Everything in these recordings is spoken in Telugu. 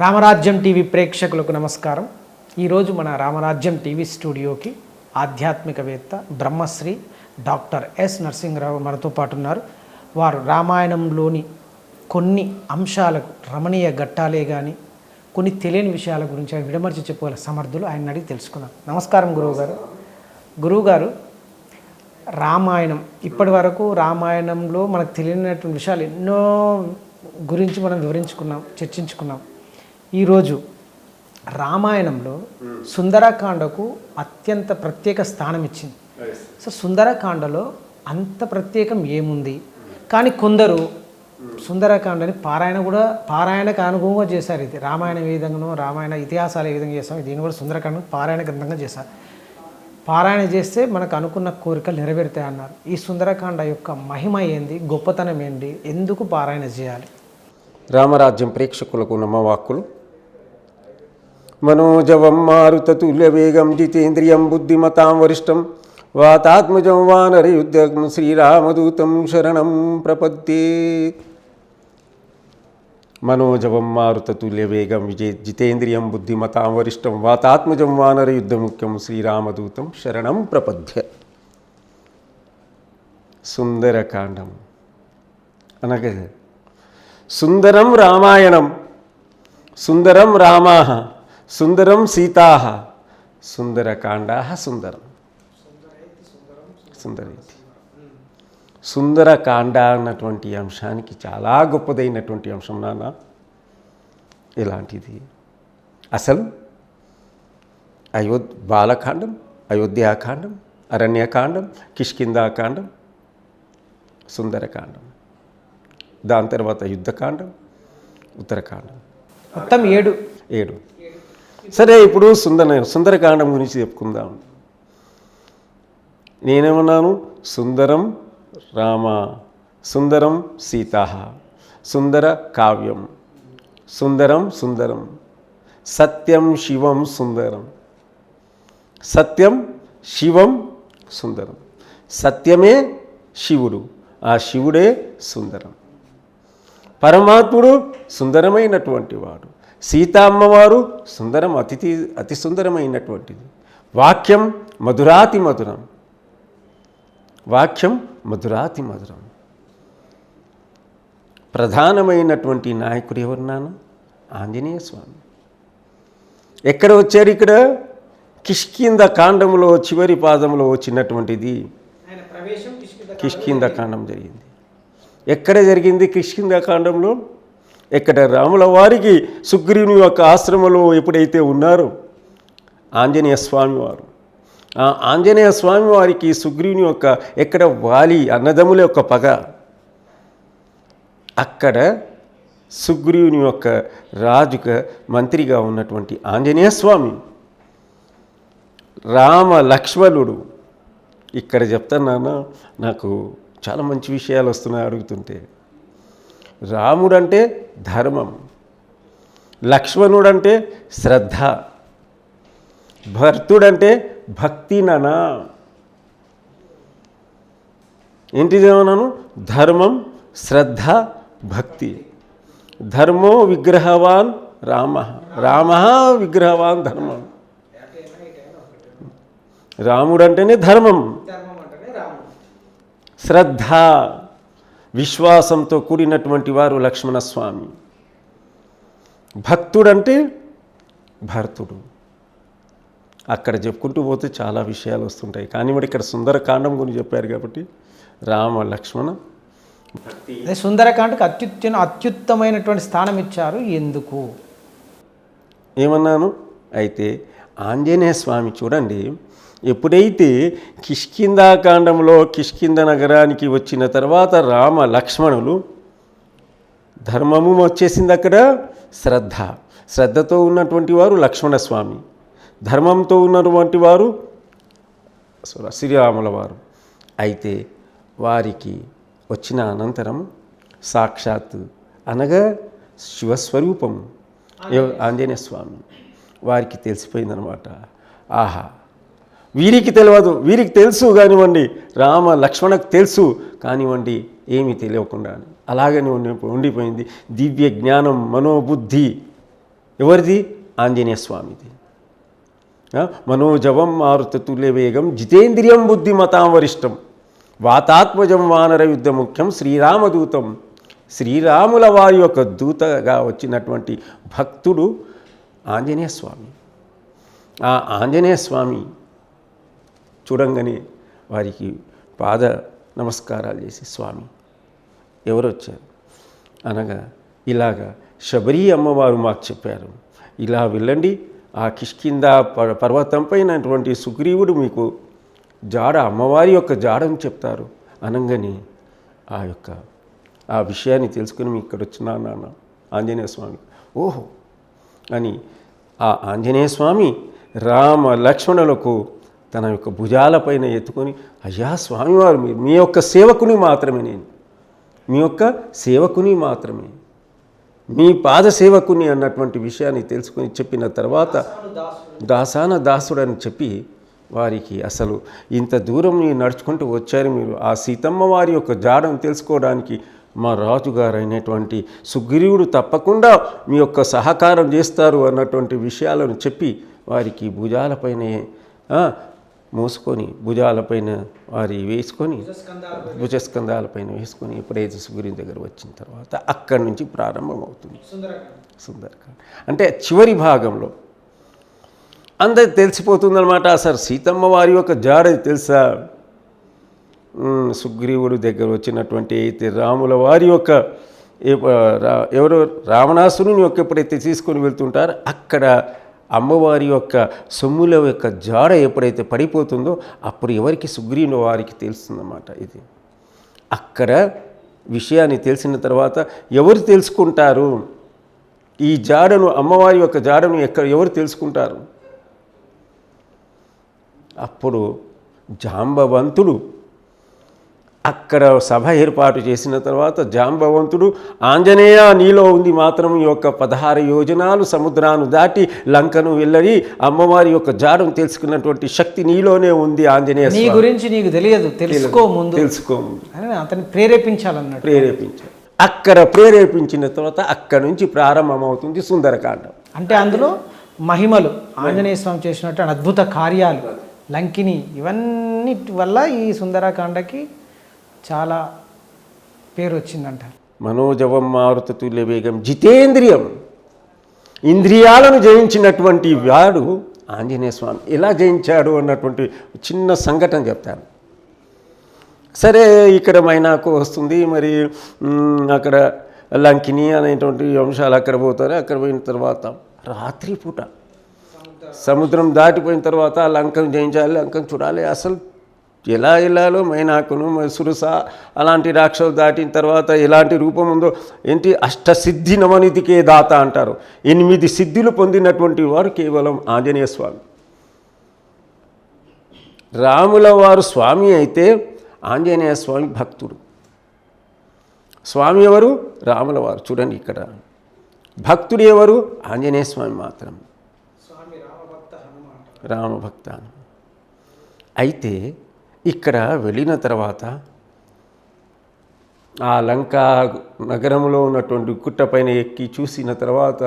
రామరాజ్యం టీవీ ప్రేక్షకులకు నమస్కారం. ఈరోజు మన రామరాజ్యం టీవీ స్టూడియోకి ఆధ్యాత్మికవేత్త బ్రహ్మశ్రీ డాక్టర్ ఎస్ నరసింహరావు మనతో పాటు ఉన్నారు. వారు రామాయణంలోని కొన్ని అంశాలకు రమణీయ ఘట్టాలే కానీ కొన్ని తెలియని విషయాల గురించి ఆయన విడమర్చి చెప్పగల సమర్థులు ఆయన అడిగి తెలుసుకుందాం. నమస్కారం గురువుగారు. గురువుగారు రామాయణం ఇప్పటి వరకు రామాయణంలో మనకు తెలియనటువంటి విషయాలు ఎన్నో గురించి మనం వివరించుకున్నాం చర్చించుకున్నాం. ఈరోజు రామాయణంలో సుందరకాండకు అత్యంత ప్రత్యేక స్థానం ఇచ్చింది సో సుందరకాండలో అంత ప్రత్యేకం ఏముంది? కానీ కొందరు సుందరకాండని పారాయణ కూడా పారాయణకు అనుభవంగా చేశారు ఇది. రామాయణ ఏ విధంగానో రామాయణ ఇతిహాసాలు ఏ విధంగా చేస్తాం దీన్ని కూడా సుందరకాండం పారాయణ గ్రంథంగా చేశారు. పారాయణ చేస్తే మనకు అనుకున్న కోరికలు నెరవేరుతాయి అన్నారు ఈ సుందరకాండ యొక్క మహిమ ఏంది? గొప్పతనం ఏంటి ఎందుకు పారాయణ చేయాలి? రామరాజ్యం ప్రేక్షకులకు నమ్మవాక్కులు మనోజవం మారుతతుల్య వేగం జితేంద్రియం బుద్ధిమతాం వరిష్టం వాతాత్మజం వానరయుద్ధం శ్రీరామదూతం శరణం ప్రపద్యే మనోజవం మారుతతుల్య వేగం విజయ జితేంద్రియం బుద్ధిమతాం వరిష్టం వాతాత్మజం వానరయుద్ధముఖ్యం శ్రీరామదూతం శరణం ప్రపద్య సుందరకాండం అనగా సుందరం రామాయణం సుందరం రామా సుందరం సీతా. సుందరకాండా సుందరం. సుందరైతి. సుందరకాండ అన్నటువంటి అంశానికి చాలా గొప్పదైనటువంటి అంశం నాన్న. ఇలాంటిది అసలు అయోధ్య బాలకాండం అయోధ్యాకాండం అరణ్యకాండం కిష్కిందాకాండం సుందరకాండం. దాని తర్వాత యుద్ధకాండం ఉత్తరకాండం. మొత్తం ఏడు. ఏడు. సరే ఇప్పుడు సుందర సుందరకాండం గురించి చెప్పుకుందాం. నేనేమన్నాను? సుందరం రామ సుందరం సీత సుందర కావ్యం. సుందరం సుందరం సత్యం శివం సుందరం. సత్యం శివం సుందరం. సత్యమే శివుడు ఆ శివుడే సుందరం. పరమాత్ముడు సుందరమైనటువంటి వాడు. సీతా అమ్మవారు సుందరం అతిథి అతి సుందరమైనటువంటిది. వాక్యం మధురాతి మధురం. వాక్యం మధురాతి మధురం. ప్రధానమైనటువంటి నాయకుడు ఎవరున్నాను ఆంజనేయ స్వామి. ఎక్కడ వచ్చారు ఇక్కడ? కిష్కింద కాండంలో చివరి పాదంలో వచ్చినటువంటిది. కిష్కింద కాండం జరిగింది. ఎక్కడ జరిగింది కిష్కింద కాండంలో? ఇక్కడ రాముల వారికి సుగ్రీవుని యొక్క ఆశ్రమంలో ఎప్పుడైతే ఉన్నారో ఆంజనేయ స్వామివారు ఆ ఆంజనేయ స్వామి వారికి సుగ్రీవుని యొక్క ఎక్కడ వాలి అన్నదమ్ముల యొక్క పగ అక్కడ సుగ్రీవుని యొక్క రాజుక మంత్రిగా ఉన్నటువంటి ఆంజనేయ స్వామి రామ లక్ష్మణుడు. ఇక్కడ చెప్తాను నాకు చాలా మంచి విషయాలు వస్తున్నాయి అడుగుతుంటే. రాముడంటే ధర్మం లక్ష్మణుడంటే శ్రద్ధ భర్తుడంటే భక్తి ననా ఏంటిదేమన్నాను ధర్మం శ్రద్ధ భక్తి. ధర్మో విగ్రహవాన్ రామ. రామ విగ్రహవాన్ ధర్మం. రాముడంటేనే ధర్మం. శ్రద్ధ. విశ్వాసంతో కూడినటువంటి వారు లక్ష్మణస్వామి. భక్తుడంటే భర్తుడు. అక్కడ చెప్పుకుంటూ పోతే చాలా విషయాలు వస్తుంటాయి. కానీ మరి ఇక్కడ సుందరకాండం గురించి చెప్పారు కాబట్టి రామ లక్ష్మణ. అదే సుందరకాండకు అత్యుత్త అత్యుత్తమైనటువంటి స్థానం ఇచ్చారు. ఎందుకు? ఏమన్నాను? అయితే ఆంజనేయ స్వామి చూడండి. ఎప్పుడైతే కిష్కిందాకాండంలో కిష్కింద నగరానికి వచ్చిన తర్వాత రామ లక్ష్మణులు ధర్మము వచ్చేసింది అక్కడ శ్రద్ధ. శ్రద్ధతో ఉన్నటువంటి వారు లక్ష్మణస్వామి. ధర్మంతో ఉన్నటువంటి వారు శ్రీరాముల వారు. అయితే వారికి వచ్చిన అనంతరం సాక్షాత్ అనగా శివస్వరూపం ఆంజనేయ స్వామి. వారికి తెలిసిపోయిందనమాట ఆహా వీరికి తెలియదు వీరికి తెలుసు కానివ్వండి రామ లక్ష్మణకు తెలుసు కానివ్వండి ఏమీ తెలియకుండా. అలాగనే ఉండి ఉండిపోయింది. దివ్య జ్ఞానం మనోబుద్ధి. ఎవరిది? ఆంజనేయ స్వామిది. మనోజవం మారుతతుల్య వేగం జితేంద్రియం బుద్ధిమతాం వరిష్టం వాతాత్మజం వానర యుద్ధ ముఖ్యం శ్రీరామదూతం. శ్రీరాముల వారి యొక్క దూతగా వచ్చినటువంటి భక్తుడు ఆంజనేయ స్వామి. ఆ ఆంజనేయ స్వామి చూడంగానే వారికి పాద నమస్కారాలు చేసి స్వామి ఎవరు వచ్చారు అనగా ఇలాగా శబరి అమ్మవారు మాకు చెప్పారు ఇలా వెళ్ళండి ఆ కిష్కింద ప- సుగ్రీవుడు మీకు జాడ అమ్మవారి యొక్క జాడని చెప్తారు అనగానే ఆ యొక్క ఆ విషయాన్ని తెలుసుకుని మీ ఇక్కడ వచ్చినా నాన్న ఆంజనేయ స్వామి ఓహో అని ఆ ఆంజనేయ స్వామి రామ లక్ష్మణులకు తన యొక్క భుజాలపైన ఎత్తుకొని అయ్యా స్వామివారు మీరు మీ యొక్క సేవకుని మాత్రమే నేను. మీ యొక్క సేవకుని మాత్రమే. మీ పాద సేవకుని అన్నటువంటి విషయాన్ని తెలుసుకొని చెప్పిన తర్వాత దాసాన దాసుడని చెప్పి వారికి అసలు ఇంత దూరం మీరు నడుచుకుంటూ వచ్చారు మీరు. ఆ సీతమ్మ వారి యొక్క జాడను తెలుసుకోవడానికి మా రాజుగారైనటువంటి సుగ్రీవుడు తప్పకుండా మీ యొక్క సహకారం చేస్తారు అన్నటువంటి విషయాలను చెప్పి వారికి భుజాలపైనే మోసుకొని భుజాలపైన వారి వేసుకొని భుజస్కంధాలపైన. వేసుకొని ఎప్పుడైతే సుగ్రీవుని దగ్గర వచ్చిన తర్వాత అక్కడి నుంచి ప్రారంభమవుతుంది. సుందరకాండ. అంటే చివరి భాగంలో. అందరికి తెలిసిపోతుందన్నమాట అసలు సీతమ్మ వారి యొక్క జాడ తెలుసా? సుగ్రీవుడు దగ్గర వచ్చినటువంటి అయితే రాముల వారి యొక్క ఎవరు? రావణాసురుని యొక్క ఎప్పుడైతే తీసుకొని వెళ్తుంటారో అక్కడ అమ్మవారి యొక్క సొమ్ముల యొక్క జాడ ఎప్పుడైతే పడిపోతుందో అప్పుడు ఎవరికి సుగ్రీవుని వారికి తెలుస్తుందన్నమాట ఇది. అక్కడ విషయాన్ని తెలిసిన తర్వాత ఎవరు తెలుసుకుంటారు? ఈ జాడను అమ్మవారి యొక్క జాడను ఎక్కడ ఎవరు తెలుసుకుంటారు? అప్పుడు జాంబవంతుడు అక్కడ సభ ఏర్పాటు చేసిన తర్వాత జాంబవంతుడు ఆంజనేయ నీలో ఉంది మాత్రం ఈ యొక్క పదహారు యోజనాలు సముద్రాన్ని దాటి లంకను వెళ్ళి అమ్మవారి యొక్క జాడను తెలుసుకున్నటువంటి శక్తి నీలోనే ఉంది ఆంజనేయ నీ. గురించి నీకు తెలియదు తెలుసుకో ముందు. తెలుసుకో అతన్ని ప్రేరేపించాలన్నట్టు. ప్రేరేపించారు అక్కడ ప్రేరేపించిన తర్వాత అక్కడ నుంచి ప్రారంభమవుతుంది సుందరకాండం. అంటే అందులో మహిమలు ఆంజనేయ స్వామి చేసినట్టు అద్భుత కార్యాలు లంకిని ఇవన్నీ వల్ల ఈ సుందరకాండకి చాలా పేరు వచ్చిందంట మనోజవం మారుత తుల్య వేగం జితేంద్రియం. ఇంద్రియాలను జయించినటువంటి వాడు ఆంజనేయ స్వామి. ఎలా జయించాడు అన్నటువంటి చిన్న సంఘటన చెప్తాను. సరే ఇక్కడ మైనాకు వస్తుంది మరి అక్కడ లంకిని అనేటువంటి అంశాలు అక్కడ పోతారు అక్కడ పోయిన తర్వాత రాత్రిపూట. సముద్రం దాటిపోయిన తర్వాత లంకం లంకను జయించాలి లంకను చూడాలి. అసలు ఎలా వెళ్ళాలో మైనాకును సురస అలాంటి రాక్షసు దాటిన తర్వాత ఎలాంటి రూపం ఉందో ఏంటి? అష్టసిద్ధి నవనిధికే దాత అంటారు. ఎనిమిది సిద్ధులు పొందినటువంటి వారు కేవలం ఆంజనేయ స్వామి. రాముల వారు స్వామి అయితే ఆంజనేయ స్వామి భక్తుడు. స్వామి ఎవరు? రాముల వారు. చూడండి ఇక్కడ. భక్తుడు ఎవరు? ఆంజనేయ స్వామి మాత్రం. రామభక్త. అయితే ఇక్కడ వెళ్ళిన తర్వాత ఆ లంకా నగరంలో ఉన్నటువంటి గుట్టపైన ఎక్కి చూసిన తర్వాత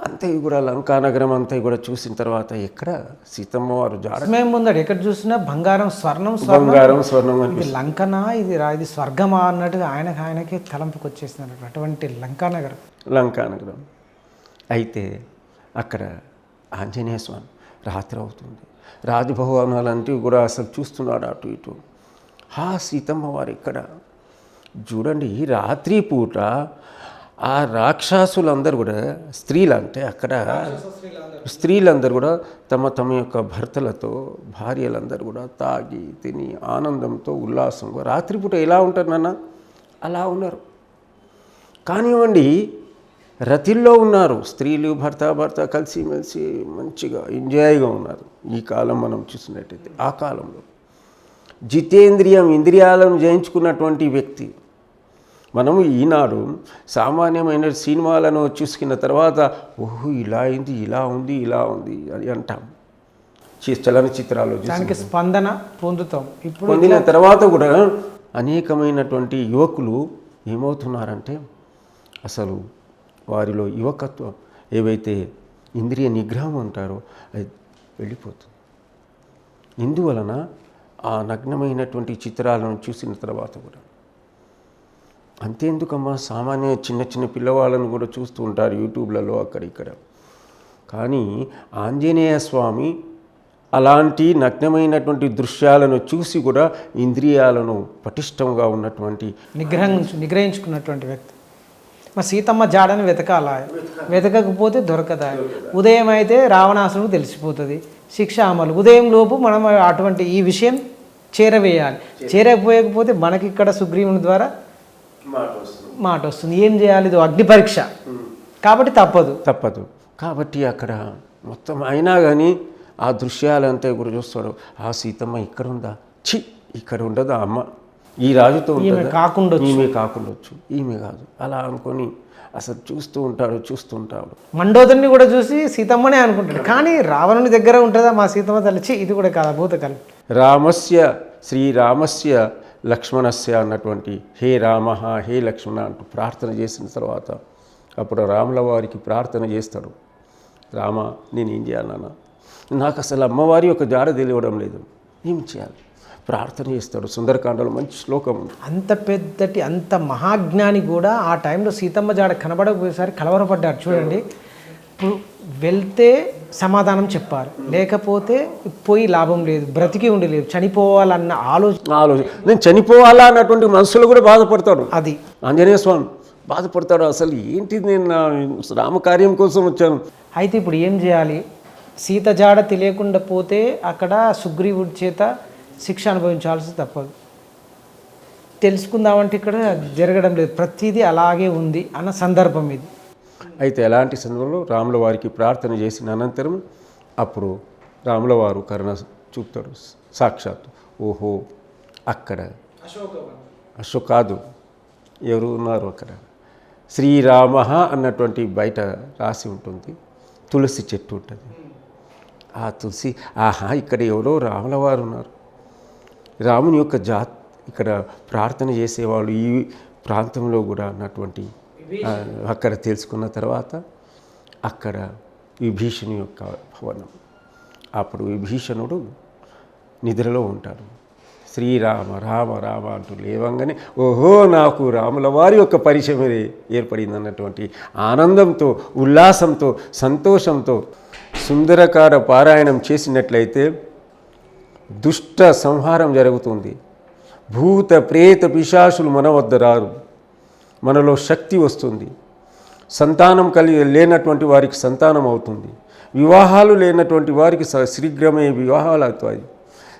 అంతే కూడా లంకా నగరం అంతా కూడా చూసిన తర్వాత ఎక్కడ సీతమ్మ వారు జాడ? మేము ముందడు ఎక్కడ చూసినా బంగారం స్వర్ణం బంగారం స్వర్ణం అని ఇది లంకనా? ఇది రా ఇది స్వర్గమా అన్నట్టుగా ఆయనకు ఆయనకే తలంపుకి వచ్చేసింది అటువంటి లంకా నగరం. లంకా నగరం. అయితే అక్కడ ఆంజనేయ స్వామి రాత్రి అవుతుంది. రాజభవనాలంటివి కూడా అసలు చూస్తున్నాడు అటు ఇటు. హా సీతమ్మ వారు ఇక్కడ. చూడండి రాత్రి పూట ఆ రాక్షసులందరూ కూడా స్త్రీలు అంటే అక్కడ స్త్రీలందరూ కూడా తమ తమ యొక్క భర్తలతో భార్యలందరూ కూడా తాగి తిని ఆనందంతో ఉల్లాసంగా రాత్రిపూట ఎలా ఉంటారు నాన్న? అలా ఉన్నారు. కానివ్వండి రతిల్లో ఉన్నారు. స్త్రీలు భర్త భర్త కలిసి మెలిసి మంచిగా ఎంజాయ్గా ఉన్నారు. ఈ కాలం మనం చూసినట్టయితే ఆ కాలంలో. జితేంద్రియం ఇంద్రియాలను జయించుకున్నటువంటి వ్యక్తి. మనము ఈనాడు సామాన్యమైన సినిమాలను చూసుకున్న తర్వాత ఓహో ఇలా అయింది ఇలా ఉంది ఇలా ఉంది అని అంటాం. చలనచిత్రాలు దానికి స్పందన పొందుతాం. ఇప్పుడు పొందిన తర్వాత కూడా అనేకమైనటువంటి యువకులు ఏమవుతున్నారంటే అసలు వారిలో యువకత్వం ఏవైతే ఇంద్రియ నిగ్రహం అంటారో అది వెళ్ళిపోతుంది. ఇందువలన ఆ నగ్నమైనటువంటి చిత్రాలను చూసిన తర్వాత కూడా. అంతేందుకమ్మా? సామాన్య చిన్న చిన్న పిల్లవాళ్ళను కూడా చూస్తూ ఉంటారు యూట్యూబ్లలో అక్కడ ఇక్కడ కానీ ఆంజనేయ స్వామి అలాంటి నగ్నమైనటువంటి దృశ్యాలను చూసి కూడా ఇంద్రియాలను పటిష్టంగా ఉన్నటువంటి నిగ్రహం నిగ్రహించుకున్నటువంటి వ్యక్తి. మా సీతమ్మ జాడని వెతకాలా? వెతకకపోతే దొరకదా? ఉదయం అయితే రావణాసురుడు తెలిసిపోతుంది. శిక్ష అమలు. ఉదయం లోపు మనం అటువంటి ఈ విషయం చేరవేయాలి. చేరకపోయకపోతే మనకి ఇక్కడ సుగ్రీవుని ద్వారా మాట వస్తుంది ఏం చేయాలి? ఇది అగ్ని పరీక్ష. కాబట్టి తప్పదు. తప్పదు. కాబట్టి అక్కడ మొత్తం అయినా కానీ ఆ దృశ్యాలంతా కూడా చూస్తాడు ఆ సీతమ్మ ఇక్కడ ఉందా చి ఇక్కడ ఉండదా అమ్మ? ఈ రాజుతో ఈమె? కాకుండా ఈమె కాకుండొచ్చు. ఈమె కాదు. అలా అనుకొని అసలు చూస్తూ ఉంటాడు చూస్తూ ఉంటాడు. మండోదరిని కూడా చూసి సీతమ్మనే అనుకుంటాడు. కానీ రావణుని దగ్గర ఉంటుందా మా సీతమ్మ తల్లి? ఛీ, ఇది కూడా కాదు భూతకాలం రామస్య శ్రీరామస్య లక్ష్మణస్య అన్నటువంటి హే రామ హే లక్ష్మణ అంటూ ప్రార్థన చేసిన తర్వాత అప్పుడు రాముల వారికి ప్రార్థన చేస్తాడు. రామ నేనేం చేయాలన్నా నాకు అసలు అమ్మవారి యొక్క జాడ తెలియడం లేదు. ఏం చేయాలి? ప్రార్థన చేస్తాడు. సుందరకాండలో మంచి శ్లోకం ఉంది. అంత పెద్దటి అంత మహాజ్ఞాని కూడా ఆ టైంలో సీతమ్మ జాడ కనబడకపోయేసరి కలవరపడ్డాడు. చూడండి. ఇప్పుడు వెళ్తే సమాధానం చెప్పారు. లేకపోతే పోయి లాభం లేదు బ్రతికి ఉండలేదు చనిపోవాలన్న ఆలోచన ఆలోచన. నేను చనిపోవాలా అన్నటువంటి మనసులో కూడా బాధపడతాడు. అది. ఆంజనేయ స్వామి బాధపడతాడు. అసలు ఏంటి నేను రామకార్యం కోసం వచ్చాను? అయితే ఇప్పుడు ఏం చేయాలి? సీత జాడ తెలియకుండా పోతే అక్కడ సుగ్రీవుడి చేత శిక్ష అనుభవించాల్సి తప్పదు. తెలుసుకుందామంటే ఇక్కడ జరగడం లేదు. ప్రతిదీ అలాగే ఉంది అన్న సందర్భం ఇది. అయితే ఎలాంటి సందర్భంలో రాముల వారికి ప్రార్థన చేసిన అనంతరం అప్పుడు రాముల వారు కరుణ చూపుతారు. సాక్షాత్తు ఓహో అక్కడ. అశోక్ కాదు ఎవరు ఉన్నారు అక్కడ? శ్రీరామ అన్నటువంటి బయట రాసి ఉంటుంది. తులసి చెట్టు ఉంటుంది. ఆ తులసి ఆహా ఇక్కడ ఎవరో రాముల వారు ఉన్నారు. రాముని యొక్క జా ఇక్కడ ప్రార్థన చేసేవాళ్ళు ఈ ప్రాంతంలో కూడా ఉన్నటువంటి అక్కడ తెలుసుకున్న తర్వాత అక్కడ విభీషణి యొక్క భవనం. అప్పుడు విభీషణుడు నిద్రలో ఉంటాడు. శ్రీరామ రామ రామ అంటూ లేవంగానే ఓహో నాకు రాముల వారి యొక్క పరిచయం ఏర్పడింది అన్నటువంటి ఆనందంతో ఉల్లాసంతో సంతోషంతో సుందరకార పారాయణం చేసినట్లయితే దుష్ట సంహారం జరుగుతుంది. భూత ప్రేత పిశాసులు మన వద్ద రారు. మనలో శక్తి వస్తుంది. సంతానం కలిగి లేనటువంటి వారికి సంతానం అవుతుంది. వివాహాలు లేనటువంటి వారికి శీఘ్రమే వివాహాలు అవుతాయి.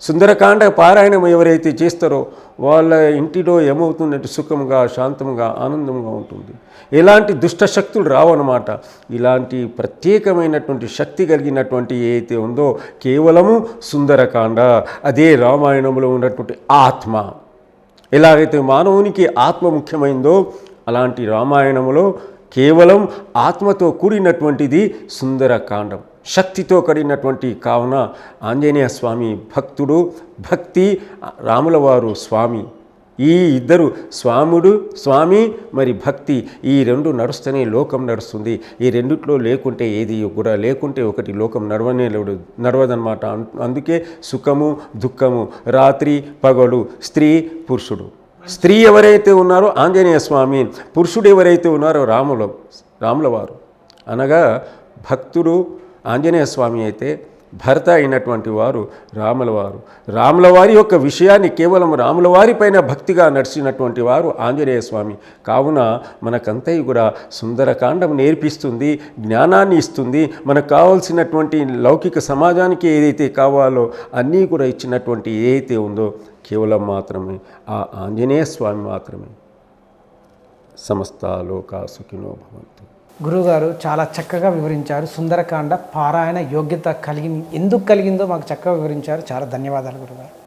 సుందరకాండ పారాయణం ఎవరైతే చేస్తారో వాళ్ళ ఇంటిలో ఏమవుతుందంటే సుఖంగా శాంతంగా ఆనందంగా ఉంటుంది. ఎలాంటి దుష్ట శక్తులు రావన్నమాట. ఇలాంటి ప్రత్యేకమైనటువంటి శక్తి కలిగినటువంటి ఏదైతే ఉందో కేవలము సుందరకాండ అదే రామాయణంలో ఉన్నటువంటి ఆత్మ. ఎలాగైతే మానవునికి ఆత్మ ముఖ్యమైందో అలాంటి రామాయణములో కేవలం ఆత్మతో కూడినటువంటిది సుందరకాండం. శక్తితో కడినటువంటి కావున ఆంజనేయ స్వామి భక్తుడు భక్తి రాములవారు స్వామి ఈ ఇద్దరు స్వాముడు స్వామి మరి భక్తి ఈ రెండు నడుస్తూనే లోకం నడుస్తుంది. ఈ రెండిట్లో లేకుంటే ఏది కూడా లేకుంటే ఒకటి లోకం నడవనే లేడు నడవదనమాట అందుకే సుఖము దుఃఖము రాత్రి పగలు స్త్రీ పురుషుడు. స్త్రీ ఎవరైతే ఉన్నారో ఆంజనేయ స్వామి పురుషుడు ఎవరైతే ఉన్నారో రాముల రాములవారు. అనగా భక్తుడు ఆంజనేయ స్వామి అయితే భర్త అయినటువంటి వారు రాములవారు రాములవారి యొక్క విషయాన్ని కేవలం రాములవారి పైన భక్తిగా నడిచినటువంటి వారు ఆంజనేయ స్వామి. కావున మనకంతయు కూడా సుందరకాండం నేర్పిస్తుంది జ్ఞానాన్ని ఇస్తుంది. మనకు కావాల్సినటువంటి లౌకిక సమాజానికి ఏదైతే కావాలో అన్నీ కూడా ఇచ్చినటువంటి ఏదైతే ఉందో కేవలం మాత్రమే ఆ ఆంజనేయ స్వామి మాత్రమే. సమస్త లోకా సుఖినో భవన్ గురుగారు చాలా చక్కగా వివరించారు. సుందరకాండ పారాయణ యోగ్యత కలిగి ఎందుకు కలిగిందో మాకు చక్కగా వివరించారు. చాలా ధన్యవాదాలు గురుగారు